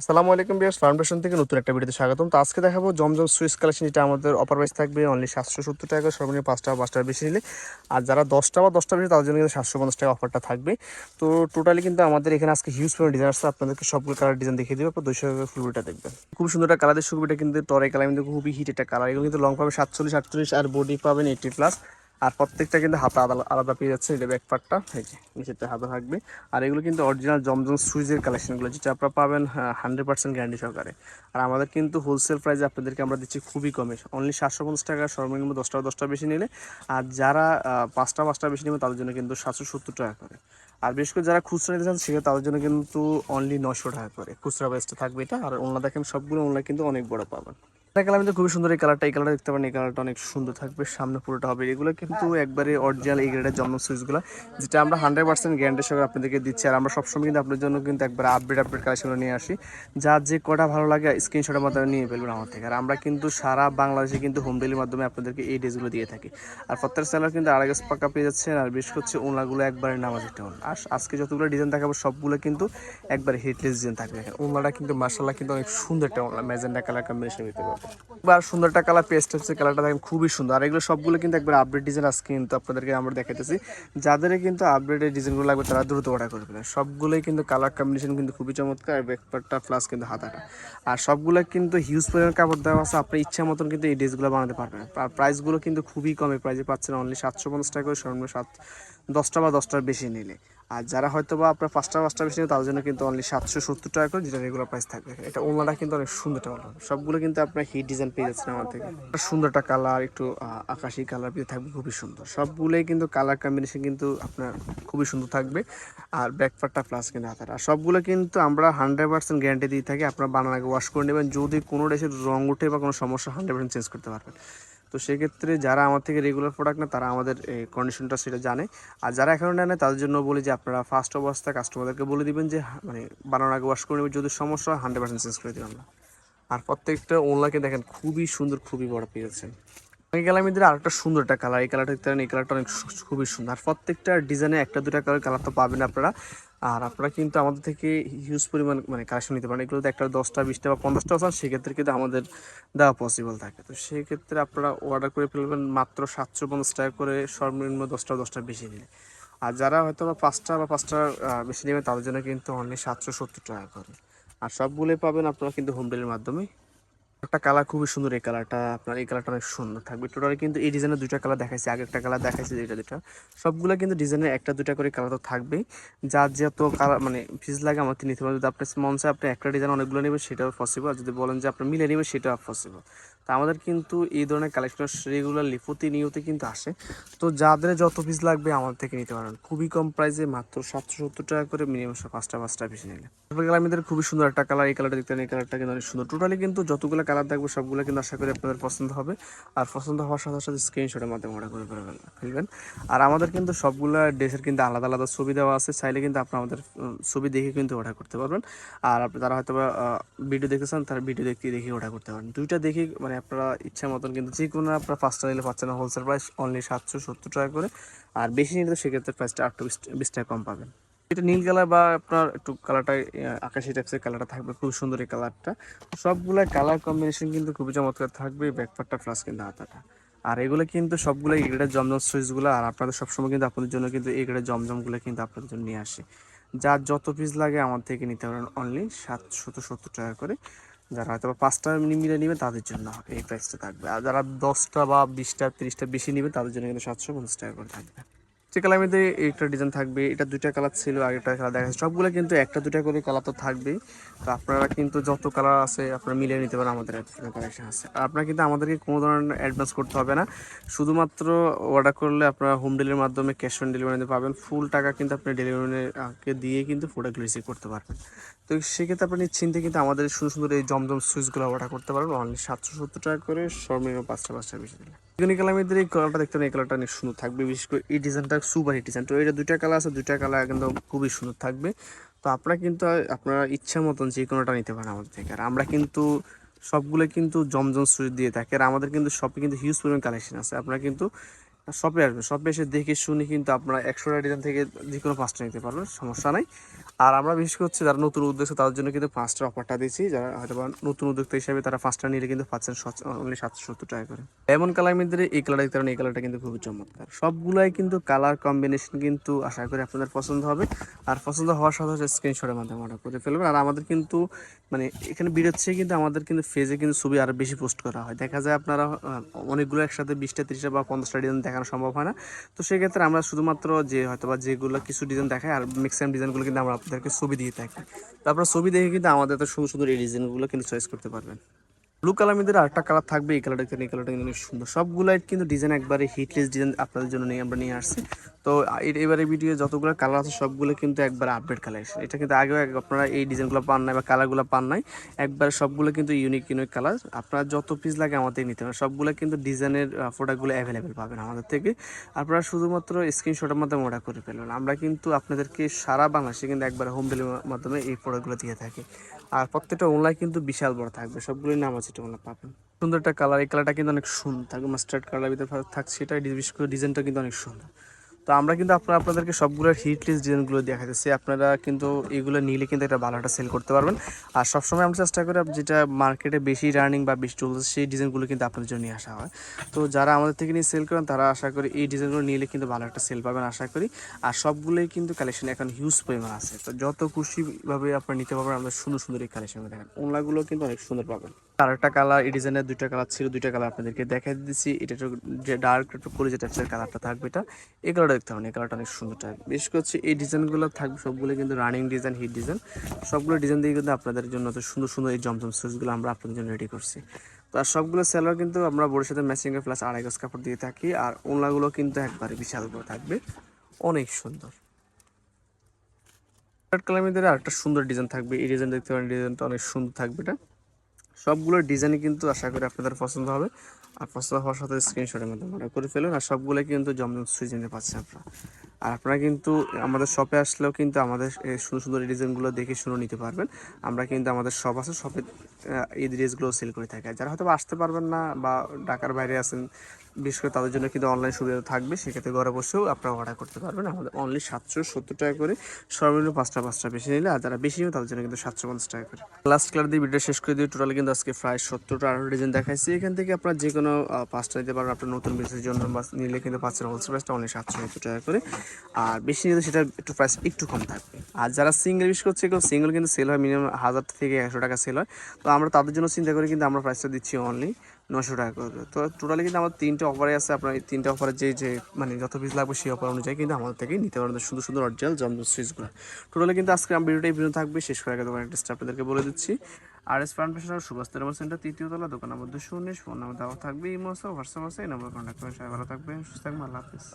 আসসালামু আলাইকুম বিয়ার্স ফাউন্ডেশন থেকে নতুন একটা ভিডিওতে স্বাগতম। তো আজকে দেখাবো জমজম সুইচ কালেকশন যেটা আমাদের অপার প্রাইস থাকবে অনলি সাতশো সত্তর টাকা সর্বনিম্ন পাঁচটা পাঁচটা বেশি নিলে। আর যারা দশটা বা দশটা বেশি, তাদের জন্য কিন্তু সাতশো পঞ্চাশ টাকা অফারটা থাকবে। তো টোটালি কিন্তু আমাদের এখানে আজকে হিউজ পরিমাণ ডিজাইন আসছে আপনাদেরকে সবগুলো কালার ডিজাইন দেখিয়ে দেবো, আপনার দুইশো টাকা ফুলটা দেখবেন। খুব সুন্দর একটা কালারের সুবিধা কিন্তু টরে কালার কিন্তু খুবই হিট একটা কালার এগুলো কিন্তু লং পাবে সাতচল্লিশ, আটচল্লিশ, আর বডি পাবেন এইটি প্লাস আর প্রত্যেকটা কিন্তু হাতা আলাদা আলাদা পেয়ে যাচ্ছে এটা ব্যাক পার্টটা এই যে নিচেতে হাতা থাকবে। আর এগুলো কিন্তু অরিজিনাল জমজম সুইজের কালেকশনগুলো যেটা আপনারা পাবেন হান্ড্রেড পার্সেন্ট গ্যারান্টি সহকারে। আর আমাদের কিন্তু হোলসেল প্রাইসে আপনাদেরকে আমরা দিচ্ছি খুবই কমে। অনলি সাতশো পঞ্চাশ টাকা, সর্বনিম্ন দশটা দশটা বেশি নিলে। আর যারা পাঁচটা পাঁচটা বেশি নেবে, তাদের জন্য কিন্তু সাতশো সত্তর টাকা করে। আর বিশেষ করে যারা খুচরা নিতে চান, সেক্ষেত্রে তাদের জন্য কিন্তু অনলি নশো টাকা করে। খুচরা বেসটা থাকবে এটা। আর ওনলা দেখেন সবগুলো ওনলা কিন্তু অনেক বড় পাবেন। কালার কিন্তু খুবই সুন্দর এই কালারটা এই কালারটা দেখতে পারেন এই কালারটা অনেক সুন্দর থাকবে সামনে পুরোটা হবে। এগুলো কিন্তু একবারে অরিজিনাল এই গ্রেডের জন্ম সুইচগুলো যেটা আমরা হান্ড্রেড পার্সেন্ট গ্যারান্টির সঙ্গে আপনাদেরকে দিচ্ছি। আর আমরা সবসময় কিন্তু আপনাদের জন্য কিন্তু একবার আপডেট আপডেট কালেকশনগুলো নিয়ে আসি। যার যে কটা ভালো লাগে স্ক্রিনশটের মাধ্যমে নিয়ে ফেলবেন আমার থেকে। আর আমরা কিন্তু সারা বাংলাদেশে কিন্তু হোম ডেলিভারির মাধ্যমে আপনাদেরকে এই ড্রেসগুলো দিয়ে থাকি। আর প্রত্যেক সেলার কিন্তু আড়াই গাছ পাকা পেয়ে যাচ্ছেন আর বেশ করছে ওনাগুলো একবারে নামাজ একটা আর আজকে যতগুলো ডিজাইন দেখাবো সবগুলো কিন্তু একবার হিটলেস ডিজাইন থাকবে। ওনাটা কিন্তু মার্শাল্লাহ কিন্তু অনেক সুন্দর একটা ওনা ম্যাজেন্ডা কালার কম্বিনেশন দিতে পারবে আর সুন্দর একটা কালার পেস্ট হচ্ছে কালারটা দেখেন খুবই সুন্দর। আর এগুলো সবগুলো কিন্তু একবার আপডেট ডিজাইন আজকে কিন্তু আপনাদেরকে আমরা দেখাইতেছি। যাদের কিন্তু আপডেটের ডিজাইনগুলো লাগবে তারা দ্রুত অর্ডার করে ফেলেন সবগুলোই কিন্তু কালার কম্বিনেশন কিন্তু খুবই চমৎকার, আর ব্যাকপারটা প্লাস কিন্তু হাতাটা। আর সবগুলো কিন্তু হিউজ পরিমাণ কাপড় দেওয়া আছে, আপনার ইচ্ছা মতন কিন্তু এই ড্রেসগুলো বানাতে পারবেন। আর প্রাইসগুলো কিন্তু খুবই কমে প্রাইসে পাচ্ছেন অনলি সাতশো পঞ্চাশ টাকা করে, সর্বনিম্ন সাত, দশটা বা দশটার বেশি নিলে। আর যারা হয়তো বা আপনার পাঁচটা পাঁচটা বেশি তাদের জন্য কিন্তু অনলি সাতশো সত্তর টাকা করে যেটা রেগুলার প্রাইস থাকবে। এটা ওনাটা কিন্তু অনেক সুন্দর ওনা। সবগুলো কিন্তু আপনার হিট ডিজাইন পেয়ে যাচ্ছেন আমার থেকে। সুন্দর একটা কালার একটু আকাশি কালার পেয়ে থাকবে, খুবই সুন্দর। সবগুলোই কিন্তু কালার কম্বিনেশন কিন্তু আপনার খুবই সুন্দর থাকবে। আর ব্যাকপারটা প্লাস কিন্তু হাতার। আর সবগুলো কিন্তু আমরা হান্ড্রেড পার্সেন্ট গ্যারান্টি দিয়ে থাকি, আপনার বানানাকে ওয়াশ করে নেবেন। যদি কোনো ড্রেসের রং উঠে বা কোনো সমস্যা হান্ড্রেড পার্সেন্ট চেঞ্জ করতে পারবেন। তো সেক্ষেত্রে যারা আমার থেকে রেগুলার প্রোডাক্ট না তারা আমাদের কন্ডিশনটা সেটা জানে। আর যারা এখনও নেয় তাদের জন্য বলি যে আপনারা ফার্স্ট অবস্থা কাস্টমারদেরকে বলে দিবেন যে মানে বানানোর আগে ওয়াশ করে নেবেন। যদি সমস্যা হয় হান্ড্রেড পার্সেন্ট চেঞ্জ করে দিবেন আর প্রত্যেকটা ওনলাকে দেখেন, খুবই সুন্দর, খুবই বড় পেয়েছেন এই কালামিদের আরেকটা সুন্দর একটা কালার, এই কালারটা এই কালারটা অনেক খুবই সুন্দর। প্রত্যেকটা ডিজাইনে একটা, দুটা কালার কালার তো পাবেন আপনারা। আর আপনারা কিন্তু আমাদের থেকে হিউজ পরিমাণ মানে কালেকশন নিতে পারেন। এগুলোতে একটা দশটা, বিশটা বা পঞ্চাশটা আছেন সেক্ষেত্রে কিন্তু আমাদের দেওয়া পসিবল থাকে। তো সেই ক্ষেত্রে আপনারা অর্ডার করে ফেলবেন মাত্র সাতশো পঞ্চাশ টাকা করে, সর্বনিম্ন দশটা দশটা বেশি নিলে। আর যারা হয়তো বা পাঁচটা বা পাঁচটা বেশি নেবে তাদের জন্য কিন্তু অনলি সাতশো সত্তর টাকা করে। আর সবগুলোই পাবেন আপনারা কিন্তু হোম ডেলিভারির মাধ্যমে। একটা কালার খুবই সুন্দর এই কালারটা আপনার এই কালারটা অনেক সুন্দর থাকবে। টোটালি কিন্তু এই ডিজাইনের দুইটা কালার দেখাইছি আগে একটা কালার দেখাইছি যেটা দুটা সবগুলো কিন্তু ডিজাইনের একটা দুটা করে কালার তো থাকবেই। যার যত কালার মানে ফিজ লাগে আমার নিতে পারবেন যদি আপনার মন চায় আপনি একটা ডিজাইন অনেকগুলো নেবেন, সেটাও পসিবল আর যদি বলেন যে আপনি মিলে নেবেন, সেটাও পসিবল তো আমাদের কিন্তু এই ধরনের কালেকশন রেগুলারলি প্রতিনিয়ত কিন্তু আসে। তো যাদের যত পিস লাগবে আমাদের থেকে নিতে পারেন। খুবই কম প্রাইসে মাত্র সাতশো সত্তর টাকা করে মিনিমাম পাঁচটা পাঁচটা পিস নিলে। তারপরে আমাদের খুবই সুন্দর একটা কালার এই কালারটা দেখতে এই কালারটা কিন্তু অনেক সুন্দর। টোটালি কিন্তু যতগুলো কালার থাকবে সবগুলো কিন্তু আশা করি আপনাদের পছন্দ হবে। আর পছন্দ হওয়ার সাথে সাথে স্ক্রিনশটের মাধ্যমে অর্ডার করে ফেলবেন ফেলবেন। আর আমাদের কিন্তু সবগুলো ড্রেসের কিন্তু আলাদা আলাদা ছবি দেওয়া আছে। চাইলে কিন্তু আপনার আমাদের ছবি দেখে কিন্তু অর্ডার করতে পারবেন। আর আপনি তারা হয়তো ভিডিও দেখতেছেন, তারা ভিডিও দেখতে দেখে অর্ডার করতে পারেন। দুইটা দেখে মানে আপনারা ইচ্ছা মতন কিন্তু যে কোনো আপনার পাঁচটা নিলে পাচ্ছেন হোলসেল প্রাইস অনলি সাতশো সত্তর টাকা করে। আর বেশি নিলে সেক্ষেত্রে প্রাইসটা আটশো বিশ টাকা কম পাবেন। এটা নীল কালার বা আপনার একটু কালারটা আকাশি টাইপসের কালারটা থাকবে খুব সুন্দর এই কালারটা সবগুলা কালার কম্বিনেশন কিন্তু খুবই চমৎকার থাকবে ব্যাকপারটা প্লাস কিন্তু হাতাটা। আর এগুলো কিন্তু সবগুলো এই জমজম সুইচগুলো আর আপনাদের সবসময় কিন্তু আপনাদের জন্য কিন্তু এই জমজমগুলো কিন্তু আপনাদের জন্য নিয়ে আসে। যার যত পিস লাগে আমার থেকে নিতে পারেন অনলি সাতশত সত্তর টাকা করে। যারা হয়তো পাঁচটা মিলে নেবে, তাদের জন্য এই প্রাইসটা থাকবে। আর যারা দশটা বা বিশটা, তিরিশটা বেশি নেবে, তাদের জন্য কিন্তু সাতশো পঞ্চাশ টাকা করে থাকবে। যে মধ্যে একটা ডিজাইন থাকবে, এটা দুইটা কালার ছিল, আগেরটা কালার দেখা সবগুলো কিন্তু একটা দুইটা করে কালার তো থাকবেই। তো আপনারা কিন্তু যত কালার আছে, আপনারা মিলিয়ে নিতে পারেন আমাদের কালেকশন আছে। আপনারা কিন্তু আমাদেরকে কোনো ধরনের অ্যাডভান্স করতে হবে না। শুধুমাত্র অর্ডার করলে আপনারা হোম ডেলিভারির মাধ্যমে ক্যাশ অন ডেলিভারিতে পাবেন ফুল টাকা কিন্তু আপনি ডেলিভারিকে দিয়ে কিন্তু প্রোডাক্ট রিসিভ করতে পারবেন। তো সেক্ষেত্রে আপনি নিশ্চিন্তে কিন্তু আমাদের সুন্দর সুন্দর এই জমজম সুইচগুলো অর্ডার করতে পারবেন। অনলি সাতশো সত্তর টাকা করে সর্বনিম্ন পাঁচটা পাঁচটা বেশি দিলে। বেগুনি মধ্যে এই কালারটা দেখতে এই কালারটা অনেক সুন্দর থাকবে, বিশেষ করে এই ডিজাইনটা সুপার হিট ডিজাইন তো এটা দুইটা কালার আছে, দুইটা কালার কিন্তু খুবই সুন্দর থাকবে। তো আপনারা কিন্তু, আপনারা ইচ্ছা মতন যে কোনোটা নিতে পারেন আমাদের থেকে। আর আমরা কিন্তু সবগুলো কিন্তু জমজম সুইচ দিয়ে থাকে। আর আমাদের কিন্তু সবই কিন্তু হিউজ পরিমাণ কালেকশন আছে। আপনারা কিন্তু শপে আসবে। শপে এসে দেখে শুনে কিন্তু আপনারা একশোটা ডিজাইন থেকে যে কোনো পাঁচটা নিতে পারবেন, সমস্যা নাই। আর আমরা বিশেষ করে হচ্ছে যারা নতুন উদ্যোক্তা, তাদের জন্য কিন্তু পাঁচটা অফারটা দিচ্ছি যারা হয়তো বা নতুন উদ্যোক্তা হিসেবে তারা পাঁচটা নিলে কিন্তু পাচ্ছেন অনলি সাতশো সত্তর টাকা করে। এমন কালার মধ্যে এই কালার দেখতে পারেন, এই কালারটা কিন্তু খুবই চমৎকার। সবগুলাই কিন্তু কালার কম্বিনেশন কিন্তু আশা করি আপনাদের পছন্দ হবে। আর পছন্দ হওয়ার সাথে সাথে স্ক্রিনশটের মাধ্যমে অর্ডার করে ফেলবেন। আর আমাদের কিন্তু মানে এখানে বেরোচ্ছে কিন্তু আমাদের কিন্তু ফেজে কিন্তু ছবি আরও বেশি পোস্ট করা হয়। দেখা যায় আপনারা অনেকগুলো একসাথে বিশটা, তিরিশটা বা পঞ্চাশটা ডিজাইন দেখানো সম্ভব হয় না। তো সেক্ষেত্রে আমরা শুধুমাত্র যে হয়তো বা যেগুলো কিছু ডিজাইন দেখায় আর ম্যাক্সিমাম ডিজাইনগুলো কিন্তু আমরা আপনাদেরকে ছবি দিয়ে থাকি। তারপর ছবি দেখে কিন্তু আমাদের তো সুন্দর সুন্দর এই ডিজাইনগুলো কিন্তু চয়েস করতে পারবেন। ব্লু কালার মধ্যে আরেকটা কালার থাকবে, এই কালারটা এই কালারটা কিন্তু অনেক সুন্দর। সবগুলাই কিন্তু ডিজাইন একবারে হিটলেস ডিজাইন আপনাদের জন্য নিয়ে আমরা নিয়ে আসছি। তো এবারে ভিডিও যতগুলো কালার আছে, সবগুলো কিন্তু একবার আপডেট কালেকশন এটা কিন্তু আগেও আপনারা এই ডিজাইনগুলো পান নাই বা কালারগুলো পান নাই, একবার সবগুলো কিন্তু ইউনিক ইউনিক কালার আপনারা যত পিস লাগে আমাদের নিতে পারেন। সবগুলো কিন্তু ডিজাইনের প্রোডাক্টগুলো অ্যাভেলেবেল পাবেন আমাদের থেকে। আপনারা শুধুমাত্র স্ক্রিনশটের মাধ্যমে অর্ডার করে ফেলবেন। আমরা কিন্তু আপনাদেরকে সারা বাংলাদেশে কিন্তু একবার হোম ডেলিভারির মাধ্যমে এই প্রোডাক্টগুলো দিয়ে থাকি। আর প্রত্যেকটা ওলায় কিন্তু বিশাল বড় থাকবে। সবগুলোই নাম আছে এটা পাবেন। সুন্দর একটা কালার এই কালারটা কিন্তু অনেক সুন্দর। থাকবে মাস্টার্ড কালার ভিতরে থাকছে এটা বিশেষ করে ডিজাইনটা কিন্তু অনেক সুন্দর। তো আমরা কিন্তু আপনারা, আপনাদেরকে সবগুলোর হিট লিস্ট ডিজাইনগুলো দেখাতেছি আপনারা কিন্তু এগুলো নিলে কিন্তু একটা ভালো একটা সেল করতে পারবেন। আর সবসময় আমরা চেষ্টা করি যেটা মার্কেটে বেশি রানিং বা বেশি চলছে সেই ডিজাইনগুলো কিন্তু আপনাদের জন্য নিয়ে আসা হয়। তো যারা আমাদের থেকে নিয়ে সেল করেন, তারা আশা করি এই ডিজাইনগুলো নিলে কিন্তু ভালো একটা সেল পাবেন, আশা করি। আর সবগুলোই কিন্তু কালেকশন এখন হিউজ পরিমাণ আছে। তো যত খুশিভাবে আপনারা নিতে পারবেন আমাদের সুন্দর সুন্দর এই কালেকশন দেখেন। ওনলাগুলো কিন্তু অনেক সুন্দর পাবেন। আর একটা কালার, এই ডিজাইনের দুইটা কালার ছিল, দুইটা কালার আপনাদেরকে দেখাই দিচ্ছি এটা একটু যে ডার্ক একটু কলেজে টাইপসের কালারটা থাকবে এটা, এই কালারটা দেখতে হবে এই কালারটা অনেক সুন্দর থাকবে বেশ করছি এই ডিজাইনগুলো থাকবে সবগুলো কিন্তু রানিং ডিজাইন হিট ডিজাইন সবগুলো ডিজাইন দিয়ে কিন্তু আপনাদের জন্য তো সুন্দর সুন্দর এই জমজম সুইচগুলো আমরা আপনাদের জন্য রেডি করছি। তো আর সবগুলো সেলার কিন্তু আমরা বড়ির সাথে ম্যাচিং প্লাস আড়াই গজ কাপড় দিয়ে থাকি, আর ওনলাগুলো কিন্তু একবারে বিশাল বড় থাকবে। অনেক সুন্দর। কালার আরেকটা সুন্দর ডিজাইন থাকবে। এই ডিজাইন দেখতে পারেন ডিজাইনটা অনেক সুন্দর থাকবে এটা। সবগুলো ডিজাইন কিন্তু আশা করি আপনাদের পছন্দ হবে। আর পছন্দ হওয়ার সাথে স্ক্রিনশটের মধ্যে অর্ডার করে ফেলুন। আর সবগুলো কিন্তু জমজম সুইজিনে পাচ্ছেন আপনারা। আর আপনারা কিন্তু আমাদের শপে আসলেও কিন্তু আমাদের সুন্দর সুন্দর ডিজাইনগুলো দেখে শুনে নিতে পারবেন। আমরা কিন্তু আমাদের শপ আছে শপে এই ড্রেসগুলো সেল করে থাকি। যারা হয়তো আসতে পারবেন না বা ঢাকার বাইরে আছেন বিশেষ করে তাদের জন্য কিন্তু অনলাইন সুবিধা থাকবে। সেক্ষেত্রে ঘরে বসেও আপনারা অর্ডার করতে পারবেন। আমাদের অনলি সাতশো সত্তর টাকা করে সর্বনিম্ন পাঁচটা পাঁচটা বেশি নিলে, আর যারা বেশি নেবে তাদের জন্য কিন্তু সাতশো পঞ্চাশ টাকা করে। লাস্ট কালার দিয়ে ভিডিও শেষ করে দিয়ে টোটাল কিন্তু আজকে প্রায় সত্তরটা আঠারো ডিজাইন দেখাইছি। এখান থেকে আপনার যে কোনো পাঁচটা নিতে পারবেন। আপনার নতুন বিজনেসের জন্য নিলে কিন্তু পাচ্ছেন হোলসেল প্রাইসটা অনলি সাতশো সত্তর টাকা করে। আর বেশি নিলে সেটা একটু প্রাইস একটু কম থাকবে। আর যারা সিঙ্গেল বিশ করছে কেউ সিঙ্গেল কিন্তু সেল হয় মিনিমাম হাজার থেকে একশো টাকা সেল হয়। তো আমরা তাদের জন্য চিন্তা করি কিন্তু আমরা প্রাইসটা দিচ্ছি অনলি নশো টাকা করে তো টোটালি কিন্তু আমার তিনটে অফারে আছে, আপনার এই তিনটে অফারে যে যে মানে যত পিস লাগবে সেই অফার অনুযায়ী কিন্তু আমাদের থেকেই নিতে পারেন সুন্দর সুন্দর অরিজিনাল জমজম সুইচগুলো টোটালি কিন্তু আজকে আমি ভিডিওটা এই ভিডিও থাকবে। শেষ করে আগে একটা অ্যাড্রেসটা আপনাদেরকে বলে দিচ্ছি। আর এস পেশার সুভাষ তেরমা সেন্টার তৃতীয় তলা, দোকান নম্বর দুশো উনিশ ফোন নাম্বার দেওয়া থাকবে আছে হোয়াটসঅ্যাপ আছে, এই নম্বর কন্ট্যাক্ট করে সবাই ভালো থাকবেন, সুস্থ থাকবেন, আল্লাহ হাফিজ।